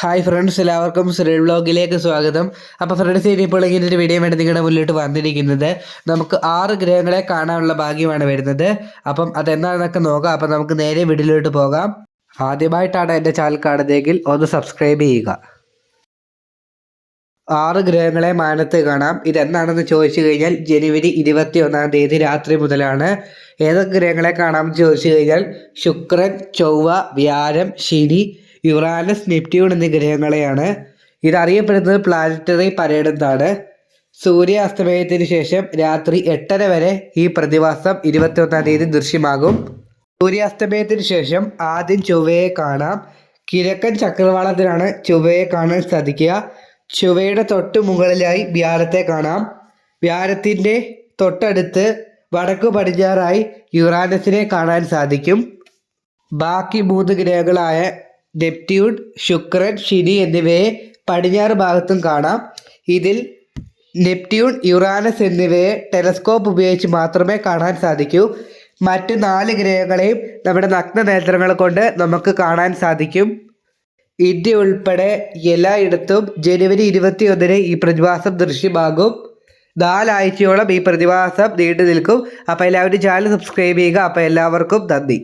Hi friends എല്ലാവർക്കും ശ്രീ വ്ളോഗിലേക്ക് സ്വാഗതം. അപ്പോൾ ഫ്രണ്ട്സ് ഇനിയിപ്പോൾ ഇങ്ങനെ ഒരു വീഡിയോ വേണ്ടി നിങ്ങളുടെ മുന്നിലോട്ട് വന്നിരിക്കുന്നത് നമുക്ക് ആറ് ഗ്രഹങ്ങളെ കാണാനുള്ള ഭാഗ്യമാണ് വരുന്നത്. അപ്പം അതെന്താണെന്നൊക്കെ നോക്കാം. അപ്പം നമുക്ക് നേരെ വീഡിയോയിലോട്ട് പോകാം. ആദ്യമായിട്ടാണ് എന്റെ ചാനൽ കാണുന്നതെങ്കിൽ ഒന്ന് സബ്സ്ക്രൈബ് ചെയ്യുക. ആറ് ഗ്രഹങ്ങളെ മാനത്ത് കാണാം. ഇതെന്താണെന്ന് ചോദിച്ചു കഴിഞ്ഞാൽ ജനുവരി ഇരുപത്തി ഒന്നാം തീയതി രാത്രി മുതലാണ്. ഏതൊക്കെ ഗ്രഹങ്ങളെ കാണാമെന്ന് ചോദിച്ചു കഴിഞ്ഞാൽ ശുക്രൻ ചൊവ്വ വ്യാഴം ശനി യുറാനസ് നെപ്റ്റ്യൂൺ എന്നീ ഗ്രഹങ്ങളെയാണ്. ഇതറിയപ്പെടുന്നത് പ്ലാനറ്ററി പരേഡ് എന്നാണ്. സൂര്യാസ്തമയത്തിന് ശേഷം രാത്രി എട്ടര വരെ ഈ പ്രതിഭാസം ഇരുപത്തി ഒന്നാം തീയതി ദൃശ്യമാകും. സൂര്യാസ്തമയത്തിന് ശേഷം ആദ്യം ചൊവ്വയെ കാണാം. കിഴക്കൻ ചക്രവാളത്തിലാണ് ചൊവ്വയെ കാണാൻ സാധിക്കുക. ചൊവ്വയുടെ തൊട്ട് മുകളിലായി വ്യാഴത്തെ കാണാം. വ്യാഴത്തിന്റെ തൊട്ടടുത്ത് വടക്കു പടിഞ്ഞാറായി യുറാനസിനെ കാണാൻ സാധിക്കും. ബാക്കി മൂന്ന് ഗ്രഹങ്ങളായ നെപ്റ്റ്യൂൺ ശുക്രൻ ശനി എന്നിവയെ പടിഞ്ഞാറ് ഭാഗത്തും കാണാം. ഇതിൽ നെപ്റ്റ്യൂൺ യുറാനസ് എന്നിവയെ ടെലസ്കോപ്പ് ഉപയോഗിച്ച് മാത്രമേ കാണാൻ സാധിക്കൂ. മറ്റ് നാല് ഗ്രഹങ്ങളെയും നമ്മുടെ നഗ്ന നേത്രങ്ങൾ കൊണ്ട് നമുക്ക് കാണാൻ സാധിക്കും. ഇന്ത്യ ഉൾപ്പെടെ എല്ലായിടത്തും ജനുവരി ഇരുപത്തി ഒന്നിന് ഈ പ്രതിഭാസം ദൃശ്യമാകും. നാലാഴ്ചയോളം ഈ പ്രതിഭാസം നീണ്ടു നിൽക്കും. അപ്പോൾ എല്ലാവരും ചാനൽ സബ്സ്ക്രൈബ് ചെയ്യുക. അപ്പോൾ എല്ലാവർക്കും നന്ദി.